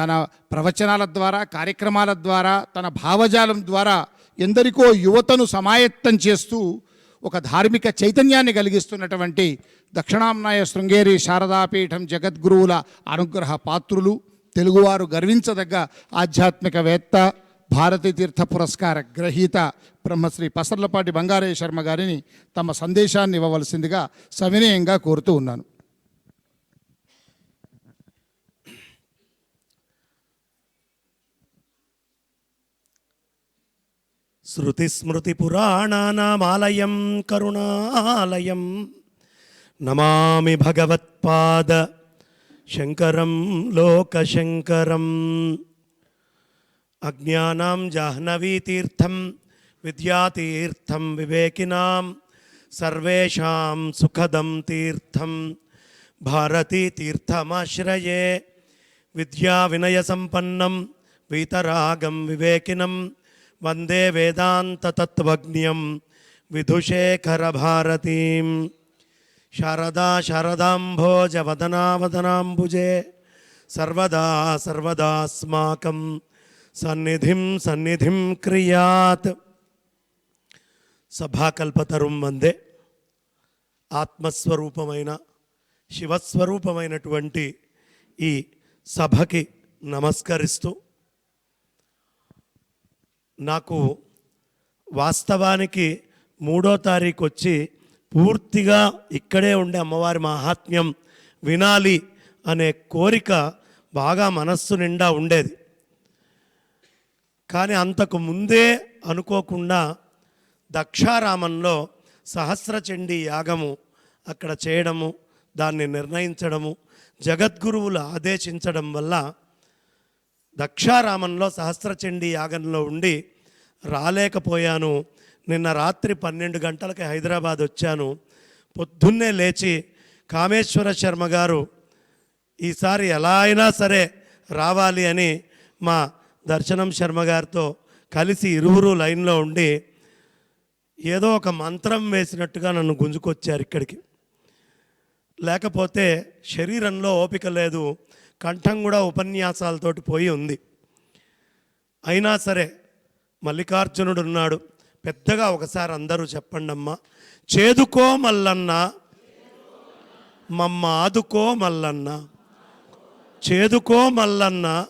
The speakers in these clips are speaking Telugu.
తన ప్రవచనాల ద్వారా కార్యక్రమాల ద్వారా తన భావజాలం ద్వారా ఎందరికో యువతను సమాయత్తం చేస్తూ ఒక ధార్మిక చైతన్యాన్ని కలిగిస్తున్నటువంటి దక్షిణాంనాయ శృంగేరి శారదాపీఠం జగద్గురువుల అనుగ్రహ పాత్రులు తెలుగువారు గర్వించదగ్గ ఆధ్యాత్మికవేత్త భారతీ తీర్థ పురస్కార గ్రహీత బ్రహ్మశ్రీ పసర్లపాటి బంగారయ్య శర్మ గారిని తమ సందేశాన్ని ఇవ్వవలసిందిగా సవినయంగా కోరుతూ ఉన్నాను. శృతిస్మృతిపురాణానామాలయం కరుణాలయం నమామి భగవత్పాద శంకరం లోకశంకరం అజ్ఞానాం జాహ్నవీతీర్థం విద్యాతీర్థం వివేకినాం సర్వేషాం సుఖదం తీర్థం భారతీతీర్థమాశ్రయే విద్యా వినయ సంపన్నం వీతరాగం వివేకినం వందే వేదాంతతత్వజ్ఞం విధుశేఖర భారతీం శారదా శారదాంభోజ వదనావదనాంబుజే సర్వదా సర్వదాస్మాకం సన్నిధిం సన్నిధిం క్రియాత్ సభాకల్పతరుం వందే ఆత్మస్వరూపమైన శివస్వరూపమైనటువంటి ఈ సభకి నమస్కరిస్తూ నాకు వాస్తవానికి మూడో తారీఖు వచ్చి పూర్తిగా ఇక్కడే ఉండే అమ్మవారి మహాత్మ్యం వినాలి అనే కోరిక బాగా మనస్సు నిండా ఉండేది. కానీ అంతకు ముందే అనుకోకుండా దక్షారామంలో సహస్రచండీ యాగము అక్కడ చేయడము దాన్ని నిర్ణయించడము జగద్గురువులు ఆదేశించడం వల్ల దక్షారామంలో సహస్రచండి యాగంలో ఉండి రాలేకపోయాను. నిన్న రాత్రి పన్నెండు గంటలకి హైదరాబాద్ వచ్చాను. పొద్దున్నే లేచి కామేశ్వర శర్మ గారు ఈసారి ఎలా అయినా సరే రావాలి అని మా దర్శనం శర్మ గారితో కలిసి ఇరువురు లైన్లో ఉండి ఏదో ఒక మంత్రం వేసినట్టుగా నన్ను గుంజుకొచ్చారు ఇక్కడికి. లేకపోతే శరీరంలో ఓపిక లేదు. కంఠం కూడా ఉపన్యాసాలతోటి పోయి ఉంది. అయినా సరే మల్లికార్జునుడు ఉన్నాడు. పెద్దగా ఒకసారి అందరూ చెప్పండి అమ్మా. చేదుకో మల్లన్న. మమ్మ ఆదుకో మల్లన్న. చేదుకో మల్లన్న.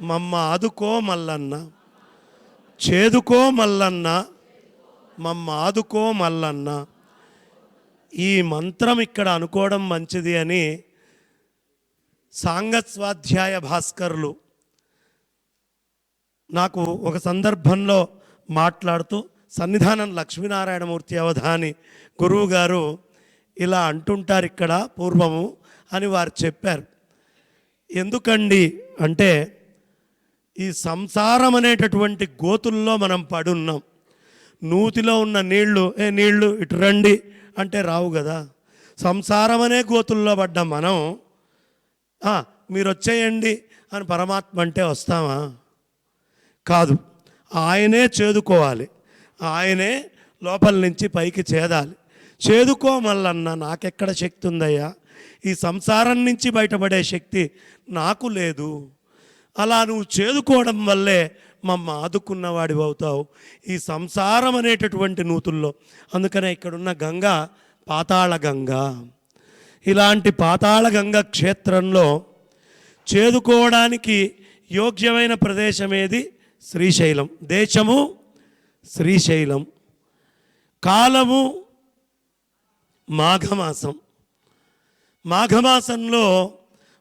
మమ్మ ఆదుకో మల్లన్న. చేదుకో మల్లన్న. మమ్మ ఆదుకో మల్లన్న. ఈ మంత్రం ఇక్కడ అనుకోవడం మంచిది అని సాంగస్వాధ్యాయ భాస్కర్లు నాకు ఒక సందర్భంలో మాట్లాడుతూ సన్నిధానం లక్ష్మీనారాయణమూర్తి అవధాని గురువు గారు ఇలా అంటుంటారు ఇక్కడ పూర్వము అని వారు చెప్పారు. ఎందుకండి అంటే ఈ సంసారం అనేటటువంటి గోతుల్లో మనం పడున్నాం. నూతిలో ఉన్న నీళ్ళు ఏ నీళ్ళు ఇటు రండి అంటే రావు కదా. సంసారం అనే గోతుల్లో పడ్డ మనం. మీరు వచ్చేయండి అని పరమాత్మ అంటే వస్తామా? కాదు. ఆయనే చేదుకోవాలి. ఆయనే లోపల నుంచి పైకి చేదాలి. చేదుకోమల్లన్న నాకెక్కడ శక్తి ఉందయ్యా ఈ సంసారం నుంచి బయటపడే శక్తి నాకు లేదు. అలా నువ్వు చేదుకోవడం వల్లే మమ్మ ఆదుకున్నవాడివి అవుతావు. ఈ సంసారం అనేటటువంటి నూతుల్లో అందుకనే ఇక్కడున్న గంగ పాతాళ గంగా. ఇలాంటి పాతాళగంగ క్షేత్రంలో చేదుకోవడానికి యోగ్యమైన ప్రదేశం ఏది? శ్రీశైలం. దేశము శ్రీశైలం. కాలము మాఘమాసం. మాఘమాసంలో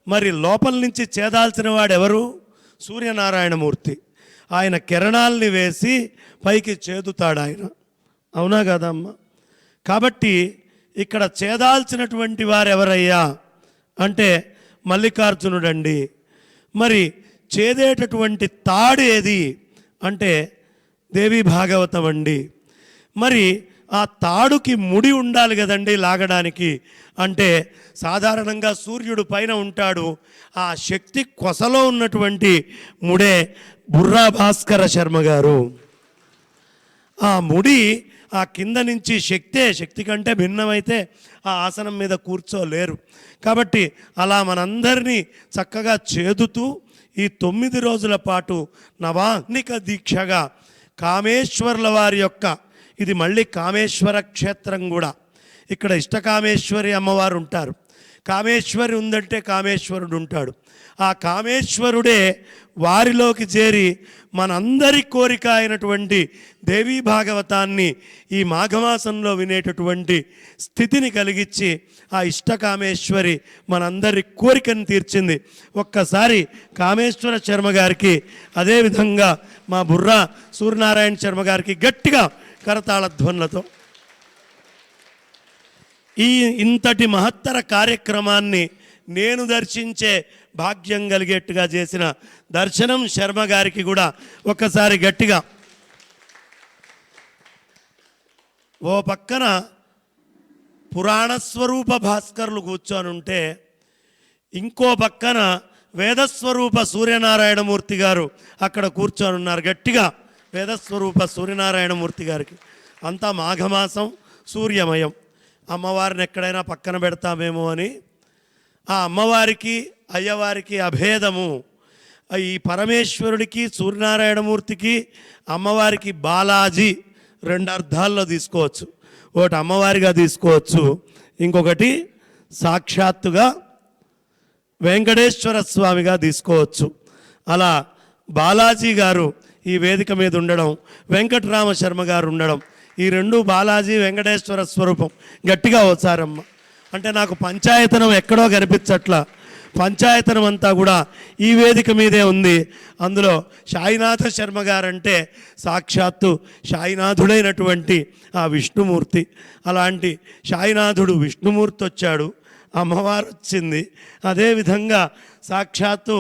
మరి లోపల నుంచి చేదాల్సిన వాడెవరు? సూర్యనారాయణమూర్తి. ఆయన కిరణాల్ని వేసి పైకి చేదుతాడు ఆయన అవునా కదమ్మా? కాబట్టి ఇక్కడ చేదాల్సినటువంటి వారు ఎవరయ్యా అంటే మల్లికార్జునుడండి. మరి చేదేటటువంటి తాడు ఏది? అంటే దేవి భాగవతం అండి మరి ఆ తాడుకి ముడి ఉండాలి కదండి లాగడానికి. అంటే సాధారణంగా సూర్యుడు పైన ఉంటాడు. ఆ శక్తి కొసలో ఉన్నటువంటి ముడే బుర్రా భాస్కర శర్మ గారు. ఆ ముడి ఆ కింద నుంచి శక్తే శక్తి కంటే భిన్నమైతే ఆ ఆసనం మీద కూర్చోలేరు. కాబట్టి అలా మనందరినీ చక్కగా చేదుతూ ఈ తొమ్మిది రోజుల పాటు నవాహ్నిక దీక్షగా కామేశ్వర్ల వారి యొక్క ఇది మళ్ళీ కామేశ్వర క్షేత్రం కూడా. ఇక్కడ ఇష్టకామేశ్వరి అమ్మవారు ఉంటారు. కామేశ్వరి ఉందంటే కామేశ్వరుడు ఉంటాడు. ఆ కామేశ్వరుడే వారిలోకి చేరి మనందరి కోరిక అయినటువంటి దేవీ భాగవతాన్ని ఈ మాఘమాసంలో వినేటటువంటి స్థితిని కలిగించి ఆ ఇష్టకామేశ్వరి మనందరి కోరికను తీర్చింది. ఒక్కసారి కామేశ్వర శర్మ గారికి అదేవిధంగా మా బుర్రా సూర్యనారాయణ శర్మ గారికి గట్టిగా కరతాళధ్వన్లతో ఈ ఇంతటి మహత్తర కార్యక్రమాన్ని నేను దర్శించే భాగ్యం కలిగేట్టుగా చేసిన దర్శనం శర్మ గారికి కూడా ఒక్కసారి గట్టిగా. ఓ పక్కన పురాణస్వరూప భాస్కర్లు కూర్చొని ఉంటే ఇంకో పక్కన వేదస్వరూప సూర్యనారాయణమూర్తి గారు అక్కడ కూర్చొని ఉన్నారు గట్టిగా. వేదస్వరూప సూర్యనారాయణమూర్తి గారికి. అంతా మాఘమాసం సూర్యమయం. అమ్మవారిని ఎక్కడైనా పక్కన పెడతామేమో అని ఆ అమ్మవారికి అయ్యవారికి అభేదము. ఈ పరమేశ్వరుడికి సూర్యనారాయణమూర్తికి అమ్మవారికి బాలాజీ రెండు అర్థాల్లో తీసుకోవచ్చు. ఒకటి అమ్మవారిగా తీసుకోవచ్చు. ఇంకొకటి సాక్షాత్తుగా వెంకటేశ్వర స్వామిగా తీసుకోవచ్చు. అలా బాలాజీ గారు ఈ వేదిక మీద ఉండడం వెంకటరామ శర్మ గారు ఉండడం ఈ రెండు బాలాజీ వెంకటేశ్వర స్వరూపం గట్టిగా వచ్చారమ్మ అంటే నాకు పంచాయతనం ఎక్కడో కనిపించట్లా. పంచాయతనం అంతా కూడా ఈ వేదిక మీదే ఉంది. అందులో సాయినాథ శర్మ గారంటే సాక్షాత్తు సాయినాథుడైనటువంటి ఆ విష్ణుమూర్తి. అలాంటి సాయినాథుడు విష్ణుమూర్తి వచ్చాడు. అమ్మవారు వచ్చింది. అదేవిధంగా సాక్షాత్తు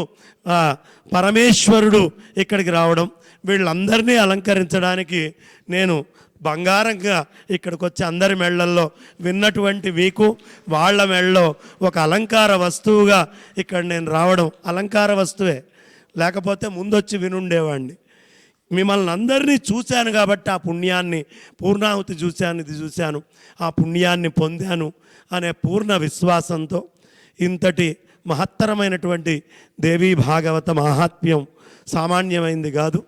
పరమేశ్వరుడు ఇక్కడికి రావడం. వీళ్ళందరినీ అలంకరించడానికి నేను బంగారంగా ఇక్కడికి వచ్చి అందరి మెళ్ళల్లో విన్నటువంటి మీకు వాళ్ళ మెళ్ళలో ఒక అలంకార వస్తువుగా ఇక్కడ నేను రావడం అలంకార వస్తువే. లేకపోతే ముందొచ్చి వినుండేవాడిని మిమ్మల్ని అందరినీ చూశాను కాబట్టి ఆ పుణ్యాన్ని పూర్ణాహుతి చూశాను ఇది చూశాను ఆ పుణ్యాన్ని పొందాను అనే పూర్ణ విశ్వాసంతో ఇంతటి మహత్తరమైనటువంటి దేవీ భాగవత మహాత్మ్యం సామాన్యమైంది కాదు.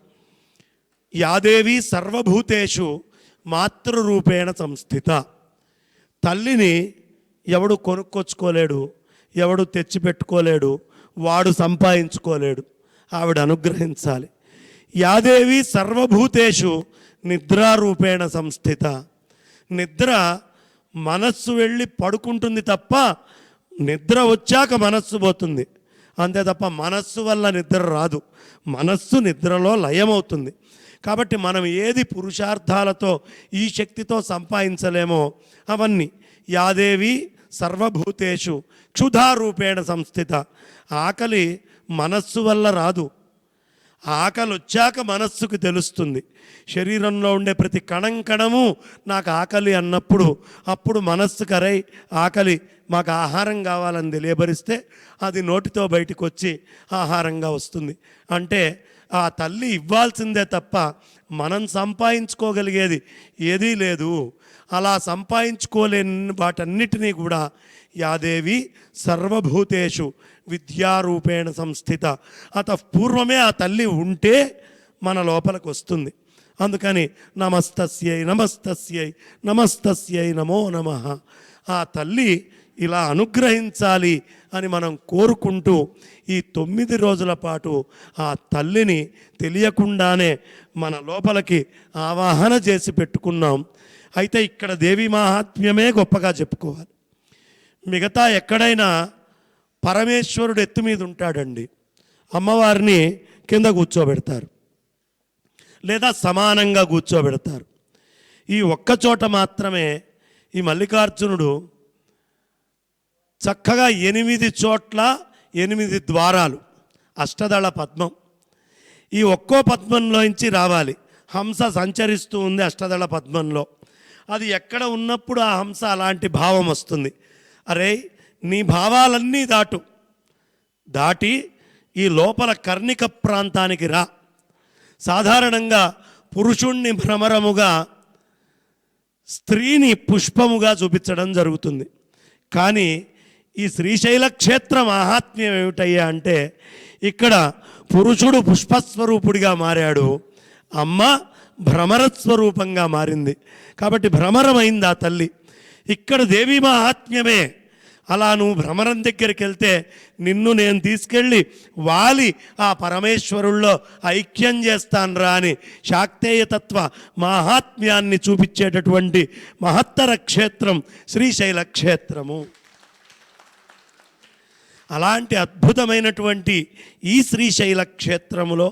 యాదేవి సర్వభూతేషు మాతృరూపేణ సంస్థిత. తల్లిని ఎవడు కొనుక్కొచ్చుకోలేడు ఎవడు తెచ్చిపెట్టుకోలేడు వాడు సంపాదించుకోలేడు ఆవిడ అనుగ్రహించాలి. యాదేవి సర్వభూతేషు నిద్రారూపేణ సంస్థిత. నిద్ర మనస్సు వెళ్ళి పడుకుంటుంది తప్ప నిద్ర వచ్చాక మనస్సు పోతుంది. అంతే తప్ప మనస్సు వల్ల నిద్ర రాదు. మనస్సు నిద్రలో లయమవుతుంది. కాబట్టి మనం ఏది పురుషార్థాలతో ఈ శక్తితో సంపాదించలేమో అవన్నీ యాదేవి సర్వభూతేషు క్షుధారూపేణ సంస్థిత. ఆకలి మనస్సు వల్ల రాదు. ఆకలి వచ్చాక మనస్సుకు తెలుస్తుంది. శరీరంలో ఉండే ప్రతి కణం కణము నాకు ఆకలి అన్నప్పుడు అప్పుడు మనస్సు కరై ఆకలి మాకు ఆహారం కావాలని తెలియబరిస్తే అది నోటితో బయటకు వచ్చి ఆహారంగా వస్తుంది. అంటే ఆ తల్లి ఇవ్వాల్సిందే తప్ప మనం సంపాదించుకోగలిగేది ఏదీ లేదు. అలా సంపాదించుకోలేని వాటన్నిటినీ కూడా యాదేవి సర్వభూతేషు విద్యారూపేణ సంస్థిత. అత పూర్వమే ఆ తల్లి ఉంటే మన లోపలికి వస్తుంది. అందుకని నమస్తస్యై నమస్తస్యై నమస్తస్యై నమో నమ. ఆ తల్లి ఇలా అనుగ్రహించాలి అని మనం కోరుకుంటూ ఈ తొమ్మిది రోజుల పాటు ఆ తల్లిని తెలియకుండానే మన లోపలికి ఆవాహన చేసి పెట్టుకున్నాం. అయితే ఇక్కడ దేవి మహాత్మ్యమే గొప్పగా చెప్పుకోవాలి. మిగతా ఎక్కడైనా పరమేశ్వరుడు ఎత్తు మీద ఉంటాడండి. అమ్మవారిని కింద కూర్చోబెడతారు. లేదా సమానంగా కూర్చోబెడతారు. ఈ ఒక్కచోట మాత్రమే ఈ మల్లికార్జునుడు చక్కగా ఎనిమిది చోట్ల ఎనిమిది ద్వారాలు. అష్టదళ పద్మం. ఈ ఒక్కో పద్మంలోంచి రావాలి. హంస సంచరిస్తూ ఉంది అష్టదళ పద్మంలో. అది ఎక్కడ ఉన్నప్పుడు ఆ హంస అలాంటి భావం వస్తుంది? అరే నీ భావాలన్నీ దాటు. దాటి ఈ లోపల కర్ణిక ప్రాంతానికి రా. సాధారణంగా పురుషుణ్ణి భ్రమరముగా స్త్రీని పుష్పముగా చూపించడం జరుగుతుంది. కానీ ఈ శ్రీశైల క్షేత్ర మహాత్మ్యం ఏమిటయ్యా అంటే ఇక్కడ పురుషుడు పుష్పస్వరూపుడిగా మారాడు అమ్మ భ్రమరస్వరూపంగా మారింది. కాబట్టి భ్రమరమైంది ఆ తల్లి. ఇక్కడ దేవి మహాత్మ్యమే. అలా నువ్వు భ్రమరం దగ్గరికి వెళ్తే నిన్ను నేను తీసుకెళ్ళి వాలి ఆ పరమేశ్వరుల్లో ఐక్యం చేస్తానురా అని శాక్తేయతత్వ మహాత్మ్యాన్ని చూపించేటటువంటి మహత్తర క్షేత్రం శ్రీశైల క్షేత్రము. అలాంటి అద్భుతమైనటువంటి ఈ శ్రీశైల క్షేత్రములో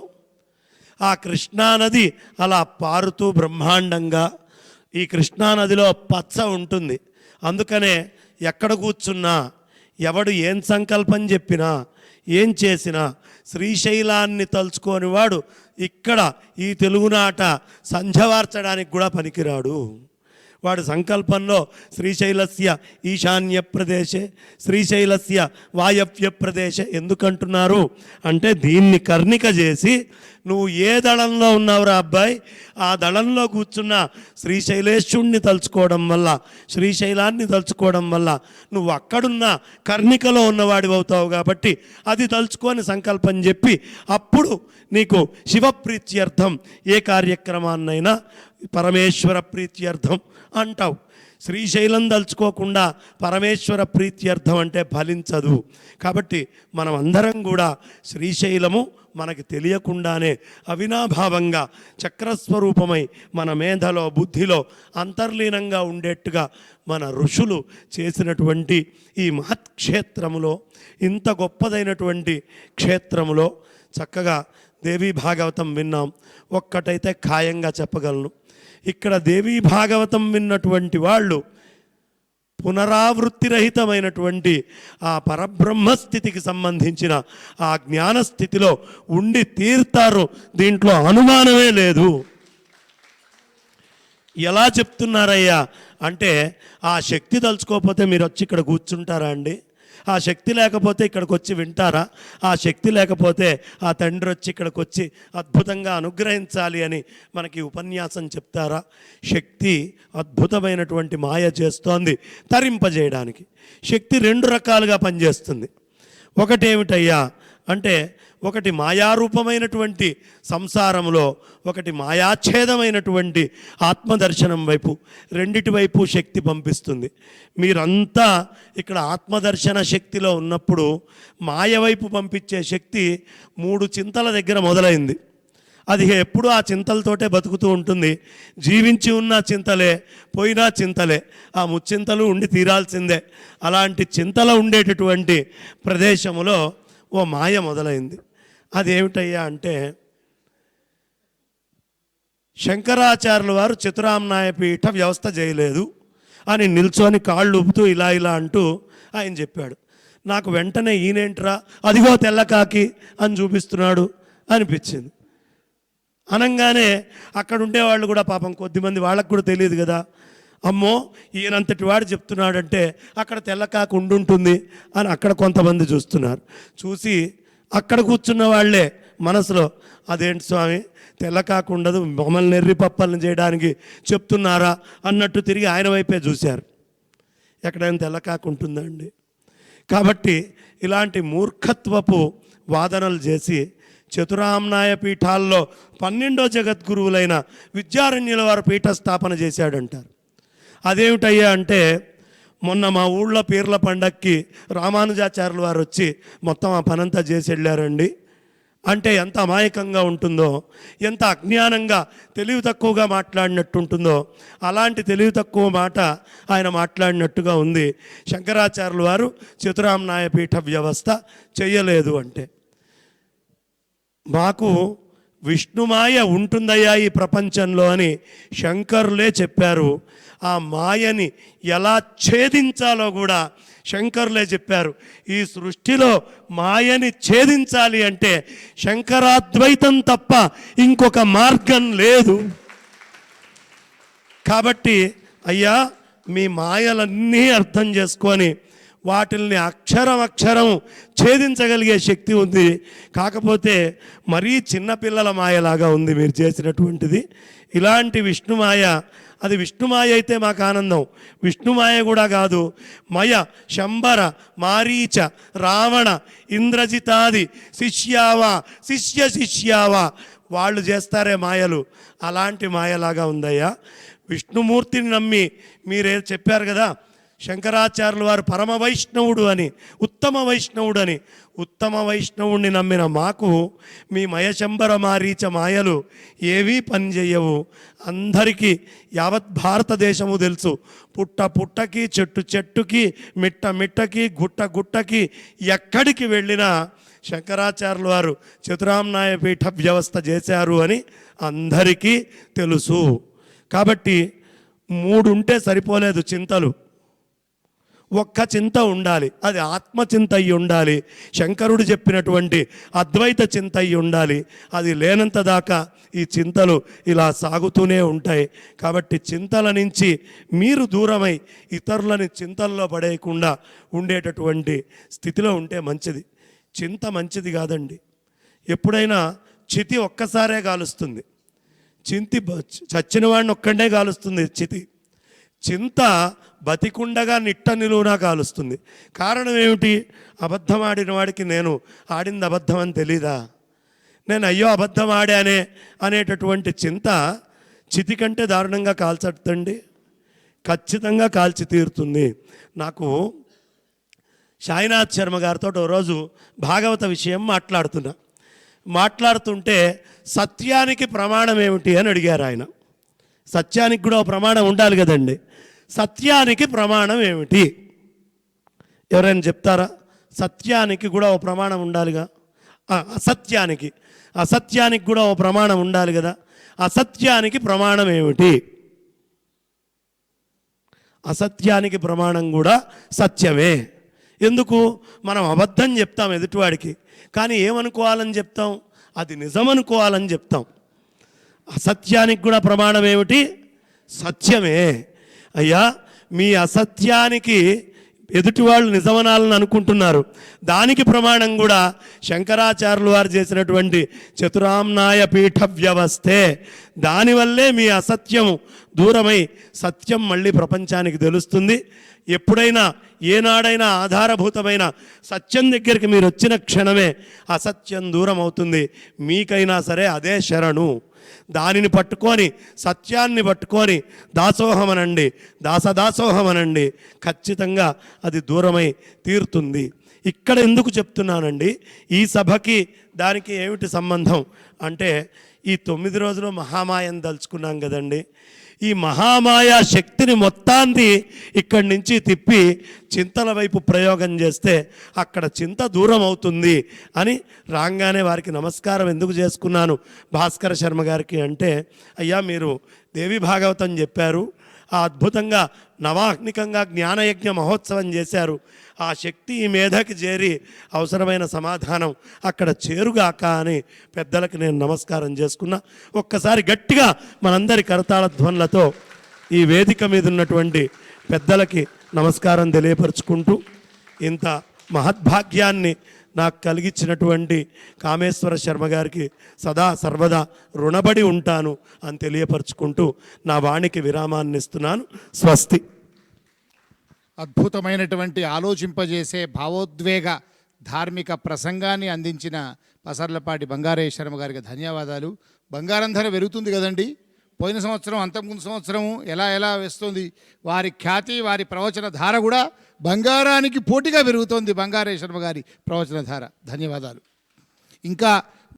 ఆ కృష్ణానది అలా పారుతూ బ్రహ్మాండంగా ఈ కృష్ణానదిలో పచ్చ ఉంటుంది. అందుకనే ఎక్కడ కూర్చున్నా ఎవడు ఏం సంకల్పం చెప్పినా ఏం చేసినా శ్రీశైలాన్ని తలుచుకోని వాడు ఇక్కడ ఈ తెలుగునాట సంధ్యవార్చడానికి కూడా పనికిరాడు. వాడు సంకల్పంలో శ్రీశైలస్య ఈశాన్య ప్రదేశే శ్రీశైలస్య వాయవ్య ప్రదేశే ఎందుకంటున్నారు? అంటే దీన్ని కర్ణిక చేసి నువ్వు ఏ దళంలో ఉన్నావురా అబ్బాయి? ఆ దళంలో కూర్చున్న శ్రీశైలేశ్వరుణ్ణి తలుచుకోవడం వల్ల శ్రీశైలాన్ని తలుచుకోవడం వల్ల నువ్వు అక్కడున్న కర్ణికలో ఉన్నవాడి అవుతావు కాబట్టి అది తలుచుకొని సంకల్పం చెప్పి అప్పుడు నీకు శివప్రీత్యర్థం ఏ కార్యక్రమాన్నైనా పరమేశ్వర ప్రీత్యర్థం అంటావు. శ్రీశైలం దలుచుకోకుండా పరమేశ్వర ప్రీత్యర్థం అంటే ఫలించదు. కాబట్టి మనం అందరం కూడా శ్రీశైలము మనకి తెలియకుండానే అవినాభావంగా చక్రస్వరూపమై మన మేధలో బుద్ధిలో అంతర్లీనంగా ఉండేట్టుగా మన ఋషులు చేసినటువంటి ఈ మహత్క్షేత్రములో ఇంత గొప్పదైనటువంటి క్షేత్రములో చక్కగా దేవీ భాగవతం విన్నాం. ఒక్కటైతే ఖాయంగా చెప్పగలను. ఇక్కడ దేవీ భాగవతం విన్నటువంటి వాళ్ళు పునరావృత్తిరహితమైనటువంటి ఆ పరబ్రహ్మ స్థితికి సంబంధించిన ఆ జ్ఞాన స్థితిలో ఉండి తీరుతారు. దీంట్లో అనుమానమే లేదు. ఎలా చెప్తున్నారయ్యా? అంటే ఆ శక్తి తలుచుకోకపోతే మీరు వచ్చి ఇక్కడ కూర్చుంటారా అండి? ఆ శక్తి లేకపోతే ఇక్కడికి వచ్చి వింటారా? ఆ శక్తి లేకపోతే ఆ తండ్రి వచ్చి ఇక్కడికి వచ్చి అద్భుతంగా అనుగ్రహించాలి అని మనకి ఉపన్యాసం చెప్తారా? శక్తి అద్భుతమైనటువంటి మాయ చేస్తోంది తరింపజేయడానికి. శక్తి రెండు రకాలుగా పనిచేస్తుంది. ఒకటేమిటయ్యా? అంటే ఒకటి మాయారూపమైనటువంటి సంసారంలో ఒకటి మాయాఛేదమైనటువంటి ఆత్మదర్శనం వైపు రెండిటి వైపు శక్తి పంపిస్తుంది. మీరంతా ఇక్కడ ఆత్మదర్శన శక్తిలో ఉన్నప్పుడు మాయ వైపు పంపించే శక్తి మూడు చింతల దగ్గర మొదలైంది. అది ఎప్పుడూ ఆ చింతలతోటే బతుకుతూ ఉంటుంది. జీవించి ఉన్న చింతలే పోయినా చింతలే ఆ ముచ్చింతలు ఉండి తీరాల్సిందే. అలాంటి చింతల ఉండేటటువంటి ప్రదేశములో ఓ మాయ మొదలైంది. అదేమిటయ్యా అంటే శంకరాచార్యుల వారు చతురామ్నాయ పీఠ వ్యవస్థ చేయలేదు అని నిల్చొని కాళ్ళు ఊపుతూ ఇలా ఇలా అంటూ ఆయన చెప్పాడు. నాకు వెంటనే ఈయనేంట్రా? అదిగో తెల్లకాకి అని చూపిస్తున్నాడు అనిపించింది. అనంగానే అక్కడ ఉండేవాళ్ళు కూడా పాపం కొద్దిమంది వాళ్ళకు కూడా తెలియదు కదా. అమ్మో ఈయనంతటి వాడు చెప్తున్నాడంటే అక్కడ తెల్లకాకు ఉండుంటుంది అని అక్కడ కొంతమంది చూస్తున్నారు. చూసి అక్కడ కూర్చున్న వాళ్ళే మనసులో అదేంటి స్వామి తెల్ల ఉండదు మమ్మల్ని ఎర్రి పప్పలను చేయడానికి చెప్తున్నారా? అన్నట్టు తిరిగి ఆయన వైపే చూశారు. ఎక్కడైనా తెల్లకాకు ఉంటుందండి కాబట్టి ఇలాంటి మూర్ఖత్వపు వాదనలు చేసి చతురామ్నాయ పీఠాల్లో పన్నెండో జగద్గురువులైన విద్యారణ్యుల వారు పీఠ స్థాపన చేశాడంటారు. అదేమిటయ్యా అంటే మొన్న మా ఊళ్ళో పీర్ల పండక్కి రామానుజాచార్యుల వారు వచ్చి మొత్తం ఆ పనంతా చేసి వెళ్ళారండి. అంటే ఎంత అమాయకంగా ఉంటుందో ఎంత అజ్ఞానంగా తెలివి తక్కువగా మాట్లాడినట్టు ఉంటుందో అలాంటి తెలివి తక్కువ మాట ఆయన మాట్లాడినట్టుగా ఉంది. శంకరాచార్యుల వారు చతురామ్నాయ పీఠ వ్యవస్థ చేయలేదు అంటే. మాకు విష్ణుమాయ ఉంటుందయ్యా ఈ ప్రపంచంలో అని శంకరులే చెప్పారు. ఆ మాయని ఎలా ఛేదించాలో కూడా శంకరులే చెప్పారు. ఈ సృష్టిలో మాయని ఛేదించాలి అంటే శంకరాద్వైతం తప్ప ఇంకొక మార్గం లేదు. కాబట్టి అయ్యా మీ మాయలన్నీ అర్థం చేసుకొని వాటిల్ని అక్షరం అక్షరం ఛేదించగలిగే శక్తి ఉంది. కాకపోతే మరీ చిన్నపిల్లల మాయలాగా ఉంది మీరు చేసినటువంటిది. ఇలాంటి విష్ణుమాయ అది విష్ణుమాయ అయితే మాకు ఆనందం. విష్ణుమాయ కూడా కాదు. మయ శంబర మారీచ రావణ ఇంద్రజితాది శిష్యావా శిష్య శిష్యావా వాళ్ళు చేస్తారే మాయలు. అలాంటి మాయలాగా ఉందయ్యా. విష్ణుమూర్తిని నమ్మి మీరే చెప్పారు కదా శంకరాచార్యులు వారు పరమ వైష్ణవుడు అని ఉత్తమ వైష్ణవుడు అని ఉత్తమ వైష్ణవుణ్ణి నమ్మిన మాకు మీ మయశంబర మారీచ మాయలు ఏవీ పనిచేయవు అందరికీ యావత్ భారతదేశము తెలుసు. పుట్ట పుట్టకి చెట్టు చెట్టుకి మిట్ట మిట్టకి గుట్ట గుట్టకి ఎక్కడికి వెళ్ళినా శంకరాచార్యుల వారు చతురామ్నాయ పీఠ వ్యవస్థ చేశారు అని అందరికీ తెలుసు. కాబట్టి మూడు ఉంటే సరిపోలేదు చింతలు. ఒక్క చింత ఉండాలి. అది ఆత్మచింత అయి ఉండాలి. శంకరుడు చెప్పినటువంటి అద్వైత చింత అయి ఉండాలి. అది లేనంత దాకా ఈ చింతలు ఇలా సాగుతూనే ఉంటాయి. కాబట్టి చింతల నుంచి మీరు దూరమై ఇతరులని చింతల్లో పడేయకుండా ఉండేటటువంటి స్థితిలో ఉంటే మంచిది. చింత మంచిది కాదండి. ఎప్పుడైనా చితి ఒక్కసారే కాలుస్తుంది చింతి చచ్చిన వాడిని ఒక్కడే కాలుస్తుంది చితి. చింత బతికుండగా నిట్ట నిలువునా కాలుస్తుంది. కారణం ఏమిటి? అబద్ధం ఆడిన వాడికి నేను ఆడింది అబద్ధం అని తెలీదా? నేను అయ్యో అబద్ధం ఆడానే అనేటటువంటి చింత చితి కంటే దారుణంగా కాల్చట్టండి ఖచ్చితంగా కాల్చి తీరుతుంది. నాకు సాయినాథ్ శర్మ గారితో ఓ రోజు భాగవత విషయం మాట్లాడుతున్నా. మాట్లాడుతుంటే సత్యానికి ప్రమాణం ఏమిటి అని అడిగారు ఆయన. సత్యానికి కూడా ప్రమాణం ఉండాలి కదండి. సత్యానికి ప్రమాణం ఏమిటి? ఎవరైనా చెప్తారా? సత్యానికి కూడా ఓ ప్రమాణం ఉండాలిగా? అసత్యానికి. అసత్యానికి కూడా ఓ ప్రమాణం ఉండాలి కదా. అసత్యానికి ప్రమాణం ఏమిటి? అసత్యానికి ప్రమాణం కూడా సత్యమే. ఎందుకు? మనం అబద్ధం చెప్తాం ఎదుటివాడికి. కానీ ఏమనుకోవాలని చెప్తాం? అది నిజమనుకోవాలని చెప్తాం. అసత్యానికి కూడా ప్రమాణం ఏమిటి? సత్యమే. అయ్యా మీ అసత్యానికి ఎదుటివాళ్ళు నిజమనాలని అనుకుంటున్నారు. దానికి ప్రమాణం కూడా శంకరాచార్యులు వారు చేసినటువంటి చతురామ్నాయ పీఠ వ్యవస్థే. దానివల్లే మీ అసత్యం దూరమై సత్యం మళ్ళీ ప్రపంచానికి తెలుస్తుంది. ఎప్పుడైనా ఏనాడైనా ఆధారభూతమైన సత్యం దగ్గరికి మీరు వచ్చిన క్షణమే అసత్యం దూరం అవుతుంది మీకైనా సరే అదే శరణు. దానిని పట్టుకొని సత్యాన్ని పట్టుకొని దాసోహమనండి దాసదాసోహమనండి. ఖచ్చితంగా అది దూరమై తీరుతుంది. ఇక్కడ ఎందుకు చెప్తున్నానండి? ఈ సభకి దానికి ఏమిటి సంబంధం? అంటే ఈ తొమ్మిది రోజులు మహామాయం దలుచుకున్నాం కదండి. ఈ మహామాయా శక్తిని మొత్తాన్ని ఇక్కడి నుంచి తిప్పి చింతల వైపు ప్రయోగం చేస్తే అక్కడ చింత దూరం అవుతుంది అని రాగానే వారికి నమస్కారం ఎందుకు చేసుకున్నాను? భాస్కర శర్మ గారికి అంటే అయ్యా మీరు దేవి భాగవతం చెప్పారు. ఆ అద్భుతంగా నవాహ్నికంగా జ్ఞానయజ్ఞ మహోత్సవం చేశారు. ఆ శక్తి ఈ మేధకి చేరి అవసరమైన సమాధానం అక్కడ చేరుగాక అని పెద్దలకు నేను నమస్కారం చేసుకున్నా. ఒక్కసారి గట్టిగా మనందరి కరతాళ ధ్వనులతో ఈ వేదిక మీద ఉన్నటువంటి పెద్దలకి నమస్కారం తెలియపరుచుకుంటూ ఇంత మహద్భాగ్యాన్ని నాకు కలిగించినటువంటి కామేశ్వర శర్మ గారికి సదా సర్వదా రుణపడి ఉంటాను అని తెలియపరుచుకుంటూ నా వాణికి విరామాన్ని ఇస్తున్నాను. స్వస్తి. అద్భుతమైనటువంటి ఆలోచింపజేసే భావోద్వేగ ధార్మిక ప్రసంగాన్ని అందించిన పసర్లపాటి బంగారయ్య శర్మ గారికి ధన్యవాదాలు. బంగారం ధర పెరుగుతుంది కదండి. పోయిన సంవత్సరం అంతకుముందు సంవత్సరం ఎలా ఎలా వేస్తుంది వారి ఖ్యాతి వారి ప్రవచన ధార కూడా బంగారానికి పోటీగా పెరుగుతోంది బంగారయ్య శర్మ గారి ప్రవచన ధార ధన్యవాదాలు. ఇంకా